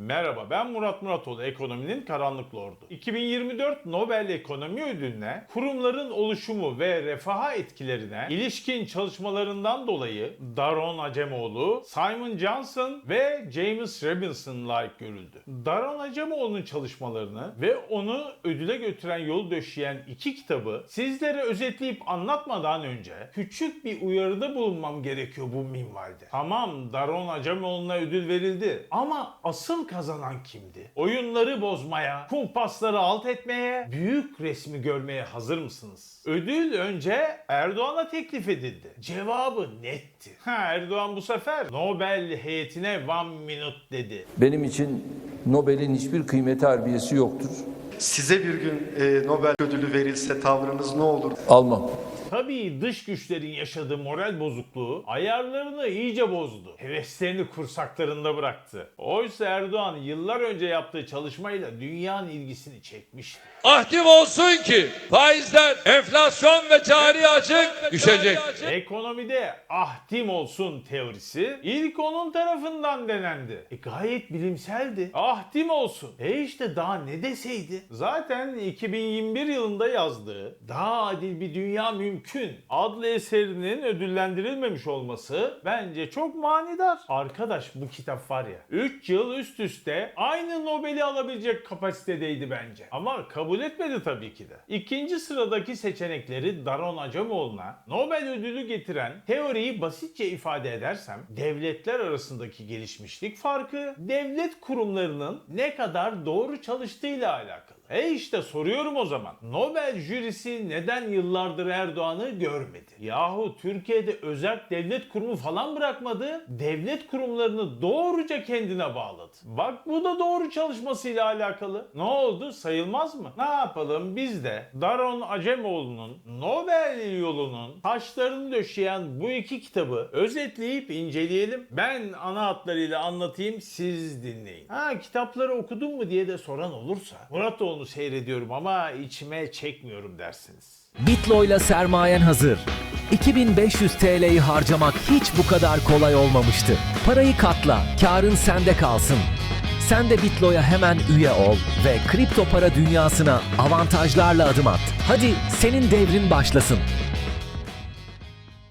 Merhaba ben Murat Muratoğlu ekonominin karanlık lordu. 2024 Nobel Ekonomi Ödülü'ne kurumların oluşumu ve refaha etkilerine ilişkin çalışmalarından dolayı Daron Acemoğlu, Simon Johnson ve James Robinson layık görüldü. Daron Acemoğlu'nun çalışmalarını ve onu ödüle götüren yolu döşeyen iki kitabı sizlere özetleyip anlatmadan önce küçük bir uyarıda bulunmam gerekiyor bu minvalde. Tamam Daron Acemoğlu'na ödül verildi ama asıl kazanan kimdi? Oyunları bozmaya, kumpasları alt etmeye, büyük resmi görmeye hazır mısınız? Ödül önce Erdoğan'a teklif edildi. Cevabı netti. Ha, Erdoğan bu sefer Nobel heyetine one minute dedi. Benim için Nobel'in hiçbir kıymeti harbiyesi yoktur. Size bir gün e, Nobel ödülü verilse tavrınız ne olur? Almam. Tabii dış güçlerin yaşadığı moral bozukluğu ayarlarını iyice bozdu. Heveslerini kursaklarında bıraktı. Oysa Erdoğan yıllar önce yaptığı çalışmayla dünyanın ilgisini çekmişti. Ahdim olsun ki faizler, enflasyon ve cari açık düşecek. Ekonomide ahdim olsun teorisi ilk onun tarafından denendi. E gayet bilimseldi. Ahdim olsun. E işte daha ne deseydi? Zaten 2021 yılında yazdığı Daha Adil Bir Dünya Mümkün adlı eserinin ödüllendirilmemiş olması bence çok manidar. Arkadaş bu kitap var ya 3 yıl üst üste aynı Nobel'i alabilecek kapasitedeydi bence. Ama kabul etmedi tabii ki de. İkinci sıradaki seçenekleri Daron Acemoğlu'na Nobel ödülü getiren teoriyi basitçe ifade edersem devletler arasındaki gelişmişlik farkı devlet kurumlarının ne kadar doğru çalıştığıyla alakalı. E işte soruyorum o zaman. Nobel jürisi neden yıllardır Erdoğan'ı görmedi? Yahu Türkiye'de özel devlet kurumu falan bırakmadı. Devlet kurumlarını doğruca kendine bağladı. Bak bu da doğru çalışmasıyla alakalı. Ne oldu? Sayılmaz mı? Ne yapalım? Biz de Daron Acemoğlu'nun Nobel yolunun taşlarını döşeyen bu iki kitabı özetleyip inceleyelim. Ben ana hatlarıyla anlatayım, siz dinleyin. Ha kitapları okudun mu diye de soran olursa Muratoğlu'nu seyrediyorum ama içime çekmiyorum dersiniz. Bitlo'yla sermayen hazır. 2500 TL'yi harcamak hiç bu kadar kolay olmamıştı. Parayı katla, karın sende kalsın. Sen de Bitlo'ya hemen üye ol ve kripto para dünyasına avantajlarla adım at. Hadi senin devrin başlasın.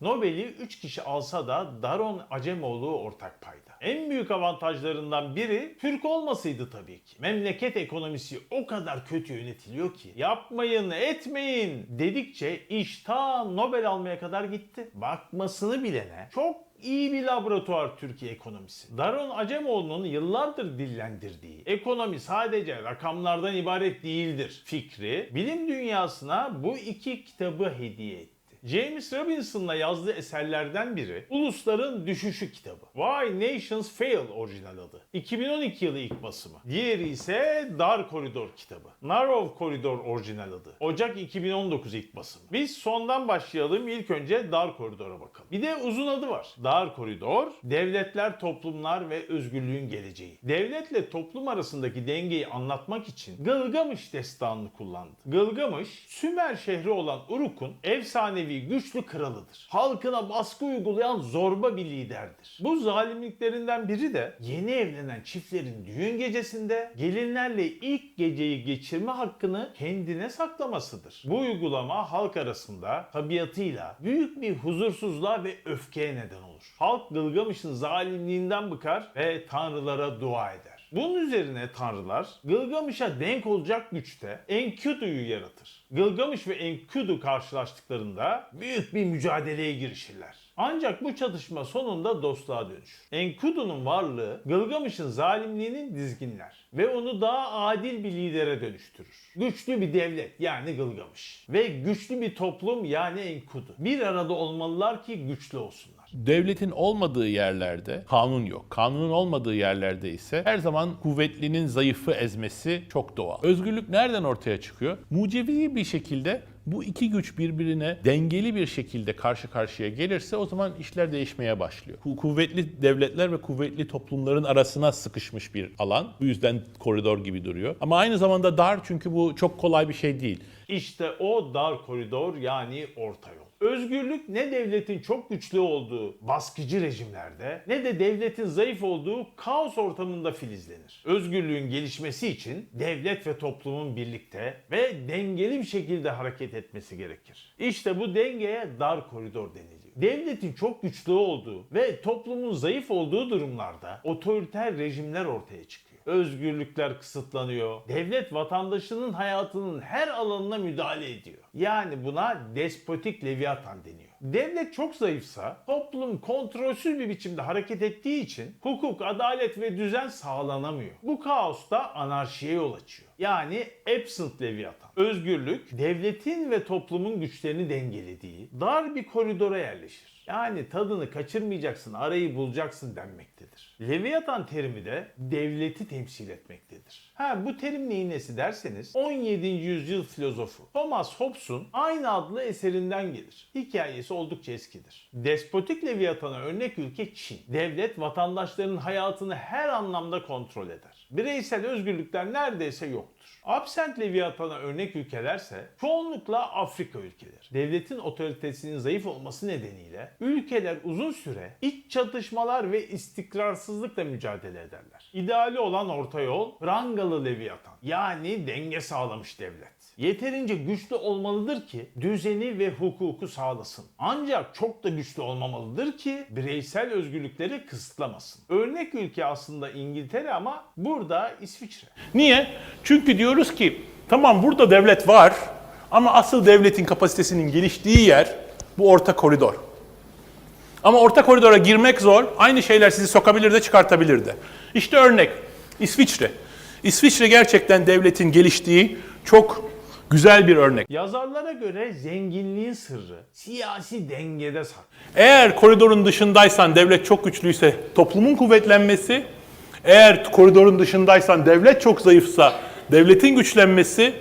Nobel'i 3 kişi alsa da Daron Acemoğlu ortak payda. En büyük avantajlarından biri Türk olmasıydı tabii ki. Memleket ekonomisi o kadar kötü yönetiliyor ki yapmayın etmeyin dedikçe iş ta Nobel almaya kadar gitti. Bakmasını bilene çok iyi bir laboratuvar Türkiye ekonomisi. Daron Acemoğlu'nun yıllardır dillendirdiği ekonomi sadece rakamlardan ibaret değildir fikri bilim dünyasına bu iki kitabı hediye etti. James Robinson'la yazdığı eserlerden biri Ulusların Düşüşü kitabı. Why Nations Fail orijinal adı. 2012 yılı ilk basımı. Diğeri ise Dar Koridor kitabı. Narrow Koridor orijinal adı. Ocak 2019 ilk basımı. Biz sondan başlayalım. İlk önce Dar Koridor'a bakalım. Bir de uzun adı var. Dar Koridor, devletler, toplumlar ve özgürlüğün geleceği. Devletle toplum arasındaki dengeyi anlatmak için Gılgamış destanını kullandı. Gılgamış, Sümer şehri olan Uruk'un efsanevi güçlü kralıdır. Halkına baskı uygulayan zorba bir liderdir. Bu zalimliklerinden biri de yeni evlenen çiftlerin düğün gecesinde gelinlerle ilk geceyi geçirme hakkını kendine saklamasıdır. Bu uygulama halk arasında tabiatıyla büyük bir huzursuzluğa ve öfkeye neden olur. Halk Gılgamış'ın zalimliğinden bıkar ve tanrılara dua eder. Bunun üzerine tanrılar Gılgamış'a denk olacak güçte Enkidu'yu yaratır. Gılgamış ve Enkidu karşılaştıklarında büyük bir mücadeleye girişirler. Ancak bu çatışma sonunda dostluğa dönüşür. Enkidu'nun varlığı Gılgamış'ın zalimliğinin dizginler ve onu daha adil bir lidere dönüştürür. Güçlü bir devlet yani Gılgamış ve güçlü bir toplum yani Enkidu. Bir arada olmalılar ki güçlü olsunlar. Devletin olmadığı yerlerde kanun yok. Kanunun olmadığı yerlerde ise her zaman kuvvetlinin zayıfı ezmesi çok doğal. Özgürlük nereden ortaya çıkıyor? Mucizevi bir şekilde bu iki güç birbirine dengeli bir şekilde karşı karşıya gelirse o zaman işler değişmeye başlıyor. Ku- Kuvvetli devletler ve kuvvetli toplumların arasına sıkışmış bir alan. Bu yüzden koridor gibi duruyor. Ama aynı zamanda dar çünkü bu çok kolay bir şey değil. İşte o dar koridor yani orta yol. Özgürlük ne devletin çok güçlü olduğu baskıcı rejimlerde ne de devletin zayıf olduğu kaos ortamında filizlenir. Özgürlüğün gelişmesi için devlet ve toplumun birlikte ve dengeli bir şekilde hareket etmesi gerekir. İşte bu dengeye dar koridor deniliyor. Devletin çok güçlü olduğu ve toplumun zayıf olduğu durumlarda otoriter rejimler ortaya çıkıyor. Özgürlükler kısıtlanıyor. Devlet vatandaşının hayatının her alanına müdahale ediyor. Yani buna despotik leviathan deniyor. Devlet çok zayıfsa toplum kontrolsüz bir biçimde hareket ettiği için hukuk, adalet ve düzen sağlanamıyor. Bu kaos da anarşiye yol açıyor. Yani absent leviathan. Özgürlük devletin ve toplumun güçlerini dengelediği dar bir koridora yerleşir. Yani tadını kaçırmayacaksın, arayı bulacaksın denmektedir. Leviathan terimi de devleti temsil etmektedir. Ha bu terim neyin nesi derseniz 17. yüzyıl filozofu Thomas Hobbes'un aynı adlı eserinden gelir. Hikayesi oldukça eskidir. Despotik Leviathan'a örnek ülke Çin. Devlet vatandaşlarının hayatını her anlamda kontrol eder. Bireysel özgürlükler neredeyse yoktur. Absent Leviathan'a örnek ülkelerse çoğunlukla Afrika ülkeleri. Devletin otoritesinin zayıf olması nedeniyle ülkeler uzun süre iç çatışmalar ve istikrarsızlıkla mücadele ederler. İdeali olan orta yol Rangalı Leviathan yani denge sağlamış devlet. Yeterince güçlü olmalıdır ki düzeni ve hukuku sağlasın. Ancak çok da güçlü olmamalıdır ki bireysel özgürlükleri kısıtlamasın. Örnek ülke aslında İngiltere ama burada İsviçre. Niye? Çünkü diyoruz ki tamam burada devlet var ama asıl devletin kapasitesinin geliştiği yer bu orta koridor. Ama orta koridora girmek zor. Aynı şeyler sizi sokabilir de çıkartabilir de. İşte örnek İsviçre. İsviçre gerçekten devletin geliştiği çok güzel bir örnek. Yazarlara göre zenginliğin sırrı siyasi dengede saklı. Eğer koridorun dışındaysan devlet çok güçlüyse toplumun kuvvetlenmesi, eğer koridorun dışındaysan devlet çok zayıfsa devletin güçlenmesi,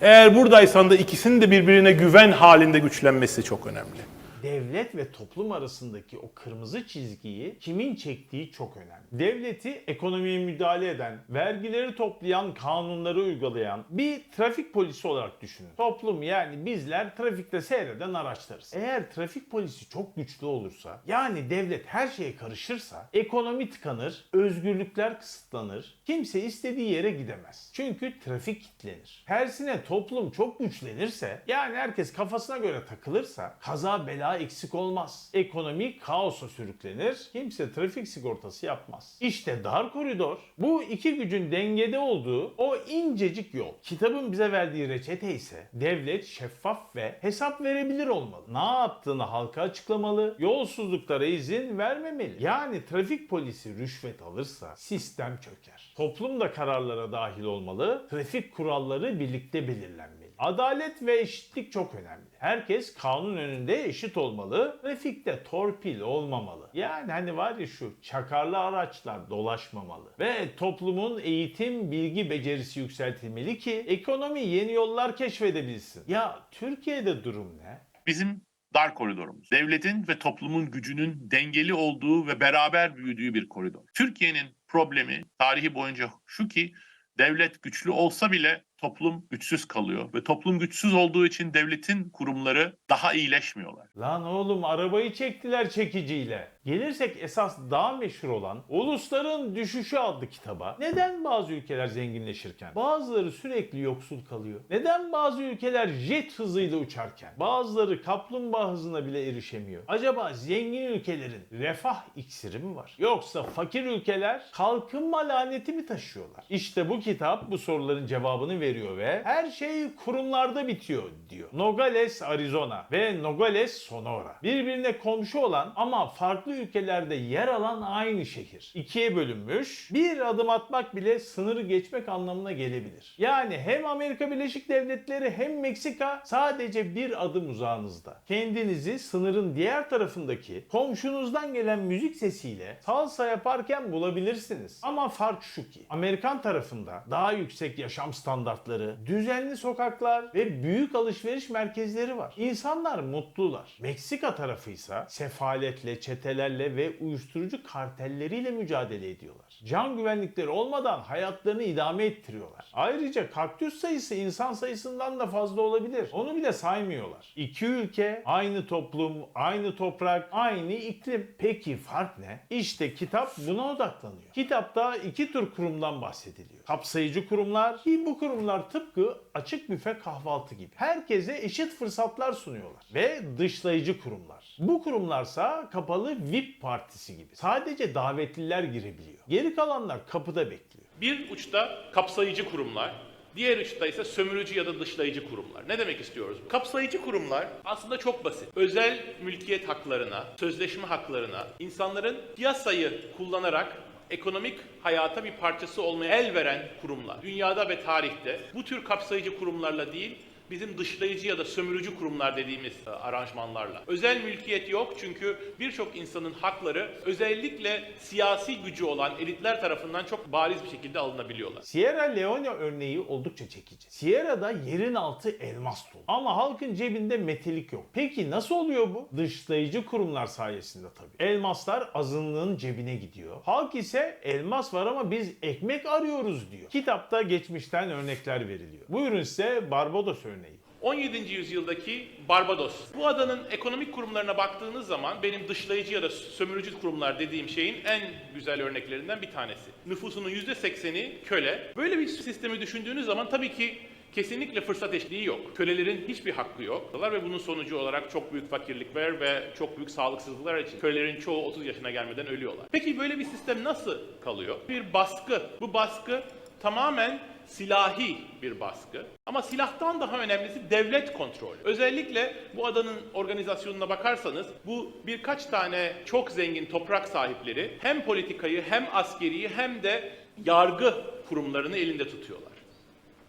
eğer buradaysan da ikisinin de birbirine güven halinde güçlenmesi çok önemli. Devlet ve toplum arasındaki o kırmızı çizgiyi kimin çektiği çok önemli. Devleti ekonomiye müdahale eden, vergileri toplayan, kanunları uygulayan bir trafik polisi olarak düşünün. Toplum yani bizler trafikte seyreden araçlarız. Eğer trafik polisi çok güçlü olursa, yani devlet her şeye karışırsa, ekonomi tıkanır, özgürlükler kısıtlanır, kimse istediği yere gidemez. Çünkü trafik kilitlenir. Tersine toplum çok güçlenirse, yani herkes kafasına göre takılırsa, kaza bela eksik olmaz. Ekonomi kaosa sürüklenir, kimse trafik sigortası yapmaz. İşte dar koridor, bu iki gücün dengede olduğu o incecik yol. Kitabın bize verdiği reçete ise devlet şeffaf ve hesap verebilir olmalı. Ne yaptığını halka açıklamalı, yolsuzluklara izin vermemeli. Yani trafik polisi rüşvet alırsa sistem çöker. Toplum da kararlara dahil olmalı, trafik kuralları birlikte belirlenmeli. Adalet ve eşitlik çok önemli. Herkes kanun önünde eşit olmalı. Trafikte torpil olmamalı. Yani hani var ya şu çakarlı araçlar dolaşmamalı. Ve toplumun eğitim, bilgi becerisi yükseltilmeli ki ekonomi yeni yollar keşfedebilsin. Ya Türkiye'de durum ne? bizim dar koridorumuz. Devletin ve toplumun gücünün dengeli olduğu ve beraber büyüdüğü bir koridor. Türkiye'nin problemi tarihi boyunca şu ki devlet güçlü olsa bile toplum güçsüz kalıyor ve toplum güçsüz olduğu için devletin kurumları daha iyileşmiyorlar. Lan oğlum arabayı çektiler çekiciyle. Gelirsek esas daha meşhur olan Ulusların Düşüşü adlı kitaba. Neden bazı ülkeler zenginleşirken bazıları sürekli yoksul kalıyor? Neden bazı ülkeler jet hızıyla uçarken bazıları kaplumbağa hızına bile erişemiyor? Acaba zengin ülkelerin refah iksiri mi var? Yoksa fakir ülkeler kalkınma laneti mi taşıyorlar? İşte bu kitap bu soruların cevabını veriyor ve her şey kurumlarda bitiyor diyor. Nogales, Arizona ve Nogales, Sonora. Birbirine komşu olan ama farklı ülkelerde yer alan aynı şehir. İkiye bölünmüş. Bir adım atmak bile sınırı geçmek anlamına gelebilir. Yani hem Amerika Birleşik Devletleri hem Meksika sadece bir adım uzağınızda. Kendinizi sınırın diğer tarafındaki komşunuzdan gelen müzik sesiyle salsa yaparken bulabilirsiniz. Ama fark şu ki Amerikan tarafında daha yüksek yaşam standartları, düzenli sokaklar ve büyük alışveriş merkezleri var. İnsanlar mutlular. Meksika tarafı ise sefaletle, çetelerle ve uyuşturucu kartelleriyle mücadele ediyorlar. Can güvenlikleri olmadan hayatlarını idame ettiriyorlar. Ayrıca kaktüs sayısı insan sayısından da fazla olabilir. Onu bile saymıyorlar. İki ülke, aynı toplum, aynı toprak, aynı iklim. Peki fark ne? İşte kitap buna odaklanıyor. Kitapta iki tür kurumdan bahsediliyor. Kapsayıcı kurumlar ki bu kurumlar tıpkı açık büfe kahvaltı gibi. Herkese eşit fırsatlar sunuyorlar. Ve dışlayıcı kurumlar. Bu kurumlarsa kapalı VIP partisi gibi. Sadece davetliler girebiliyor. Geri kalanlar kapıda bekliyor. Bir uçta kapsayıcı kurumlar, diğer uçta ise sömürücü ya da dışlayıcı kurumlar. Ne demek istiyoruz? Kapsayıcı kurumlar aslında çok basit. Özel mülkiyet haklarına, sözleşme haklarına, insanların piyasayı kullanarak ekonomik hayata bir parçası olmaya el veren kurumlar. Dünyada ve tarihte bu tür kapsayıcı kurumlarla değil, bizim dışlayıcı ya da sömürücü kurumlar dediğimiz e, aranjmanlarla. Özel mülkiyet yok çünkü birçok insanın hakları özellikle siyasi gücü olan elitler tarafından çok bariz bir şekilde alınabiliyorlar. Sierra Leone örneği oldukça çekici. Sierra'da yerin altı elmas dolu. Ama halkın cebinde metelik yok. Peki nasıl oluyor bu? Dışlayıcı kurumlar sayesinde tabii. Elmaslar azınlığın cebine gidiyor. Halk ise elmas var ama biz ekmek arıyoruz diyor. Kitapta geçmişten örnekler veriliyor. Buyurun size Barbados örneği. 17. yüzyıldaki Barbados. Bu adanın ekonomik kurumlarına baktığınız zaman benim dışlayıcı ya da sömürücü kurumlar dediğim şeyin en güzel örneklerinden bir tanesi. Nüfusunun %80'i köle. Böyle bir sistemi düşündüğünüz zaman tabii ki kesinlikle fırsat eşliği yok. Kölelerin hiçbir hakkı yok. Ve bunun sonucu olarak çok büyük fakirlik var ve çok büyük sağlıksızlıklar için kölelerin çoğu 30 yaşına gelmeden ölüyorlar. Peki böyle bir sistem nasıl kalıyor? Bir baskı. Bu baskı tamamen silahi bir baskı. Ama silahtan daha önemlisi devlet kontrolü. Özellikle bu adanın organizasyonuna bakarsanız bu birkaç tane çok zengin toprak sahipleri hem politikayı hem askeriyi hem de yargı kurumlarını elinde tutuyorlar.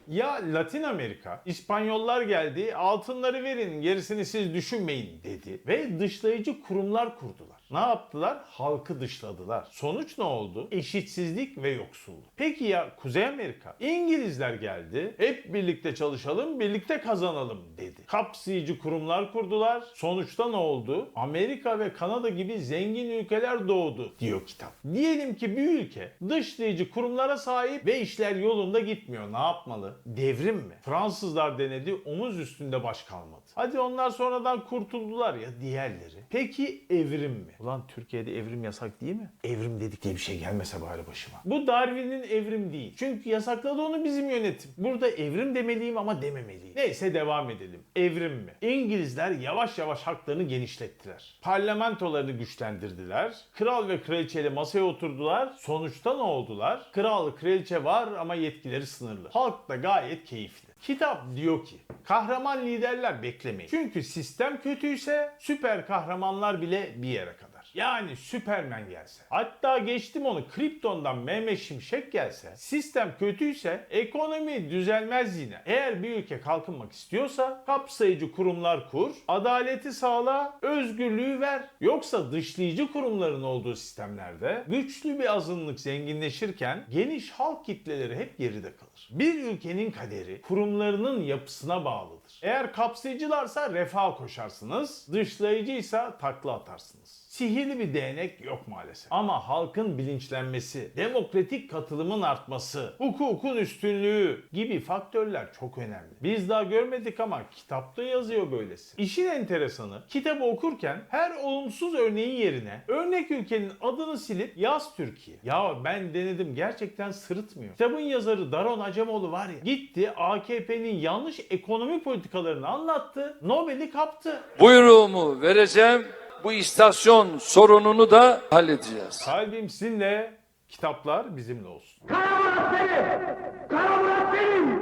Ya Latin Amerika, İspanyollar geldi, altınları verin, gerisini siz düşünmeyin dedi. Ve dışlayıcı kurumlar kurdular. Ne yaptılar? Halkı dışladılar. Sonuç ne oldu? Eşitsizlik ve yoksulluk. Peki ya Kuzey Amerika? İngilizler geldi, hep birlikte çalışalım, birlikte kazanalım dedi. Kapsayıcı kurumlar kurdular. Sonuçta ne oldu? Amerika ve Kanada gibi zengin ülkeler doğdu diyor kitap. Diyelim ki bir ülke dışlayıcı kurumlara sahip ve işler yolunda gitmiyor. Ne yapmalı? Devrim mi? Fransızlar denedi, omuz üstünde baş kalmadı. Hadi onlar sonradan kurtuldular ya diğerleri. Peki evrim mi? Ulan Türkiye'de evrim yasak değil mi? Evrim dedik diye bir şey gelmese bari başıma. Bu Darwin'in evrim değil. Çünkü yasakladı onu bizim yönetim. Burada evrim demeliyim ama dememeliyim. Neyse devam edelim. Evrim mi? İngilizler yavaş yavaş haklarını genişlettiler. Parlamentolarını güçlendirdiler. Kral ve kraliçeyle masaya oturdular. Sonuçta ne oldular? Kral, kraliçe var ama yetkileri sınırlı. Halk da gayet keyifli. Kitap diyor ki kahraman liderler beklemeyin. Çünkü sistem kötüyse süper kahramanlar bile bir yere kadar. Yani Süpermen gelse. Hatta geçtim onu Krypton'dan Mehmet Şimşek gelse. Sistem kötüyse ekonomi düzelmez yine. Eğer bir ülke kalkınmak istiyorsa kapsayıcı kurumlar kur, adaleti sağla, özgürlüğü ver. Yoksa dışlayıcı kurumların olduğu sistemlerde güçlü bir azınlık zenginleşirken geniş halk kitleleri hep geride kalır. Bir ülkenin kaderi kurumlarının yapısına bağlıdır. Eğer kapsayıcılarsa refah koşarsınız, dışlayıcıysa takla atarsınız. Sihirli bir değnek yok maalesef. Ama halkın bilinçlenmesi, demokratik katılımın artması, hukukun üstünlüğü gibi faktörler çok önemli. Biz daha görmedik ama kitapta yazıyor böylesi. İşin enteresanı kitabı okurken her olumsuz örneğin yerine örnek ülkenin adını silip yaz Türkiye. Ya ben denedim gerçekten sırıtmıyor. Kitabın yazarı Daron Acemoğlu var ya gitti AKP'nin yanlış ekonomi politikalarını anlattı. Nobel'i kaptı. Buyruğumu vereceğim bu istasyon sorununu da halledeceğiz. Kalbim sizinle, kitaplar bizimle olsun. Kara Murat benim! Kara Murat benim!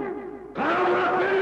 Kara Murat benim!